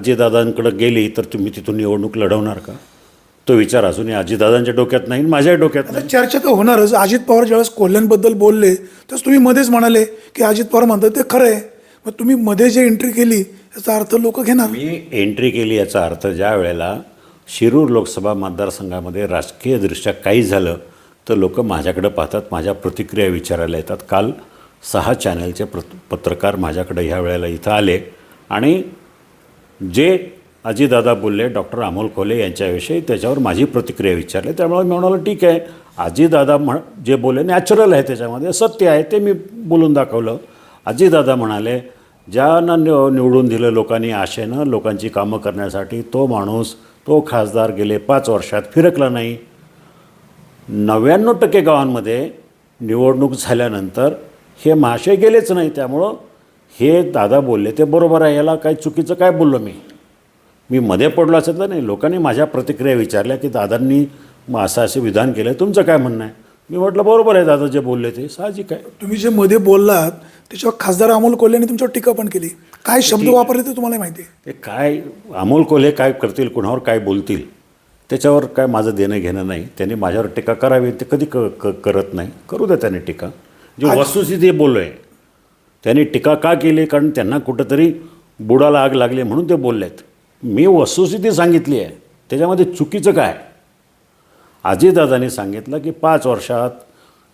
अजितदादांकडे गेली तर तुम्ही तिथून निवडणूक लढवणार का? तो विचार अजूनही अजितदादांच्या डोक्यात नाही आणि माझ्याही डोक्यात नाही. चर्चा तर होणारच. अजित पवार ज्यावेळेस कोल्ह्यांबद्दल बोलले तर तुम्ही मध्येच म्हणाले की अजित पवार म्हणतात ते खरं आहे. मग तुम्ही मध्ये जे एंट्री केली याचा अर्थ लोक घेणार? मी एंट्री केली याचा अर्थ ज्या वेळेला शिरूर लोकसभा मतदारसंघामध्ये राजकीयदृष्ट्या काही झालं तर लोक माझ्याकडे पाहतात माझ्या प्रतिक्रिया विचारायला येतात. काल सहा चॅनलचे प्र पत्रकार माझ्याकडे ह्या वेळेला इथं आले आणि जे अजितदादा बोलले डॉक्टर अमोल खोले यांच्याविषयी त्याच्यावर माझी प्रतिक्रिया विचारली. त्यामुळे मी म्हणालो ठीक आहे. अजितदादा म्हण जे बोलले नॅचरल आहे त्याच्यामध्ये सत्य आहे. ते मी बोलून दाखवलं. अजितदादा म्हणाले ज्यांना निव निवडून दिलं लोकांनी आशेनं लोकांची कामं करण्यासाठी तो माणूस तो खासदार गेले पाच वर्षात फिरकला नाही. नव्याण्णव टक्के गावांमध्ये निवडणूक झाल्यानंतर हे महाशय गेलेच नाही. त्यामुळं हे दादा बोलले ते बरोबर आहे याला काही चुकीचं काय बोललो मी? मी मध्ये पडलो असं तर नाही लोकांनी माझ्या प्रतिक्रिया विचारल्या की दादांनी मग असं असं विधान केलं तुमचं काय म्हणणं आहे? मी म्हटलं बरोबर आहे दादा जे बोलले ते साहजिक आहे. तुम्ही जे मध्ये बोललात त्याच्यावर खासदार अमोल कोल्हेने तुमच्यावर टीका पण केली. काय शब्द वापरले ते तुम्हाला माहिती आहे? ते काय अमोल कोल्हे काय करतील कुणावर काय बोलतील त्याच्यावर काय माझं देणं घेणं नाही. त्यांनी माझ्यावर टीका करावी ते कधी क क करत नाही. करू द्या त्यांनी टीका. जे वस्तुस्थिती बोललो आहे त्यांनी टीका का केली? कारण त्यांना कुठंतरी बुडाला आग लागली म्हणून ते बोललेत. मी वस्तुस्थिती सांगितली आहे. त्याच्यामध्ये चुकीचं काय? अजितदादांनी सांगितलं की पाच वर्षात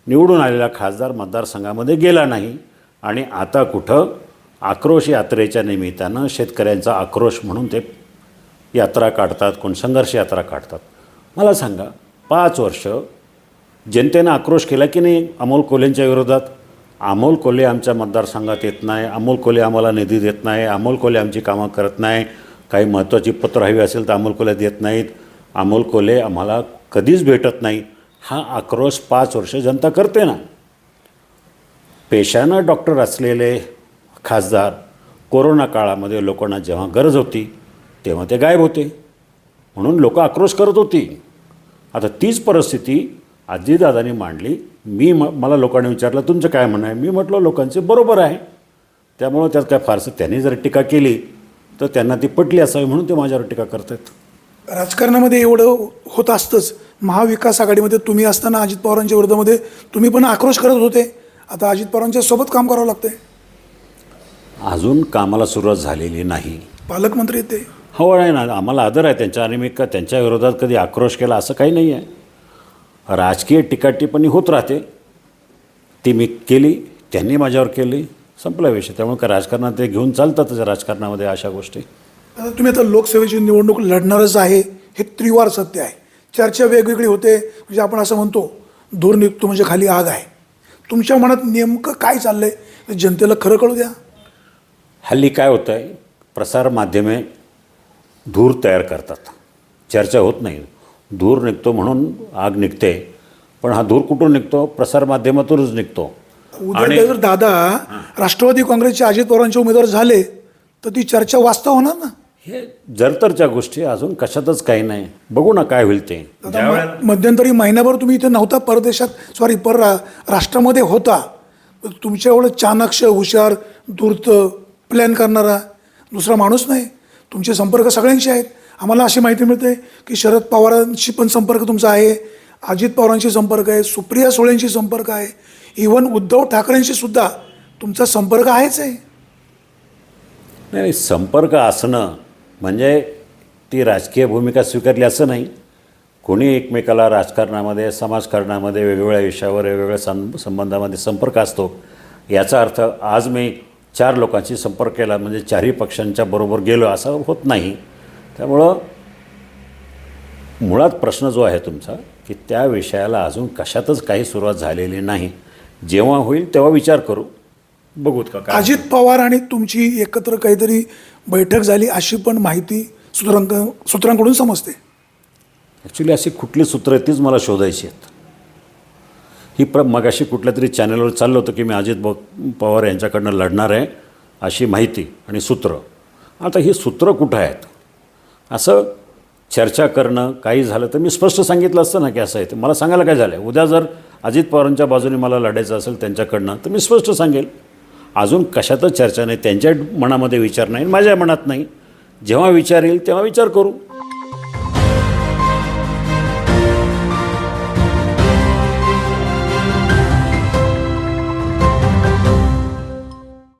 निवडून आलेला खासदार मतदारसंघामध्ये गेला नाही आणि आता कुठं आक्रोश यात्रेच्या निमित्तानं शेतकऱ्यांचा आक्रोश म्हणून ते यात्रा काढतात कोण संघर्ष यात्रा काढतात. मला सांगा पाच वर्ष जनतेनं आक्रोश केला की नाही अमोल कोलेंच्या विरोधात? अमोल कोल्हे आमच्या मतदारसंघात येत नाही. अमोल कोल्हे आम्हाला निधी देत नाही. अमोल कोल्हे आमची कामं करत नाही. काही महत्त्वाची पत्र हवी असेल तर अमोल कोल्हे देत नाहीत. अमोल कोल्हे आम्हाला कधीच भेटत नाही. हा आक्रोश पाच वर्ष जनता करते ना. पेशानं डॉक्टर असलेले खासदार कोरोना काळामध्ये लोकांना जेव्हा गरज होती तेव्हा ते गायब होते. म्हणून लोक आक्रोश करत होती. आता तीच परिस्थिती आजीदादांनी मांडली. मी म मला लोकांनी विचारलं तुमचं काय म्हणणं आहे? मी म्हटलं लोकांचे बरोबर आहे. त्यामुळं त्यात काय फारसं त्यांनी जर टीका केली तर त्यांना ती पटली असावी म्हणून ते माझ्यावर टीका करतात राजकारणामध्ये एवढं होत असतंच. महाविकास आघाडीमध्ये तुम्ही असताना अजित पवारांच्या विरोधामध्ये तुम्ही पण आक्रोश करत होते. आता अजित पवारांच्या सोबत काम करावं लागतंय. अजून कामाला सुरुवात झालेली नाही. पालकमंत्री ते. हो आहे ना. आम्हाला आदर आहे त्यांच्या आणि मी का त्यांच्या विरोधात कधी आक्रोश केला असं काही नाही आहे राजकीय टीकाटिप्पणी होत राहते. ती मी केली त्यांनी माझ्यावर केली संपला विषय. त्यामुळे का राजकारणात ते घेऊन चालतातच राजकारणामध्ये अशा गोष्टी. तुम्ही आता लोकसेवेची निवडणूक लढणारच आहे हे त्रिवार सत्य आहे. चर्चा वेगवेगळी होते म्हणजे आपण असं म्हणतो धूर निघतो म्हणजे खाली आग आहे. तुमच्या मनात नेमकं काय चाललंय? ते जनतेला खरं कळू द्या. हल्ली काय होतं आहे प्रसारमाध्यमे धूर तयार करतात. चर्चा होत नाही. धूर निघतो म्हणून आग निघते पण हा धूर कुठून निघतो? प्रसारमाध्यमातूनच निघतो. उद्या जर दादा राष्ट्रवादी काँग्रेसचे अजित पवारांचे उमेदवार झाले तर ती चर्चा वास्तव होणार ना? हे जरतरच्या गोष्टी अजून कशातच काही नाही. बघू ना काय होईल ते. मध्यंतरी महिनाभर तुम्ही इथे नव्हता परदेशात सॉरी पर राष्ट्रामध्ये होता. तुमच्या एवढं चाणक्ष हुशार धूर्त प्लॅन करणारा दुसरा माणूस नाही. तुमचे संपर्क सगळ्यांशी आहेत. आम्हाला अशी माहिती मिळते की शरद पवारांशी पण संपर्क तुमचा आहे अजित पवारांशी संपर्क आहे सुप्रिया सुळेंशी संपर्क आहे इवन उद्धव ठाकरेंशी सुद्धा तुमचा संपर्क आहेच आहे. नाही संपर्क असणं म्हणजे ती राजकीय भूमिका स्वीकारली असं नाही. कोणी एकमेकाला राजकारणामध्ये समाजकारणामध्ये वेगवेगळ्या विषयावर वेगवेगळ्या सं संबंधामध्ये संपर्क असतो याचा अर्थ आज मी चार लोकांशी संपर्क केला म्हणजे चारही पक्षांच्या बरोबर गेलो असं होत नाही. त्यामुळं मुळात प्रश्न जो आहे तुमचा की त्या विषयाला अजून कशातच काही सुरुवात झालेली नाही. जेव्हा होईल तेव्हा विचार करू. बघूत का अजित पवार आणि तुमची एकत्र काहीतरी बैठक झाली अशी पण माहिती सूत्रांक सूत्रांकडून समजते. ॲक्च्युली अशी कुठली सूत्र आहेत तीच मला शोधायची आहेत. ही प्र मगाशी कुठल्या तरी चॅनलवर चाललं होतं की मी अजित ब पवार यांच्याकडनं लढणार आहे अशी माहिती आणि सूत्र. आता ही सूत्र कुठं आहेत? असं चर्चा करणं काही झालं तर मी स्पष्ट सांगितलं असतं ना की असं आहे ते. मला सांगायला काय झालं आहे उद्या जर अजित पवारांच्या बाजूने मला लढायचं असेल त्यांच्याकडनं तर मी स्पष्ट सांगेल. अजून कशातच चर्चा नाही. त्यांच्या मनामध्ये विचार नाही माझ्या मनात नाही. जेव्हा विचार येईल तेव्हा विचार करू.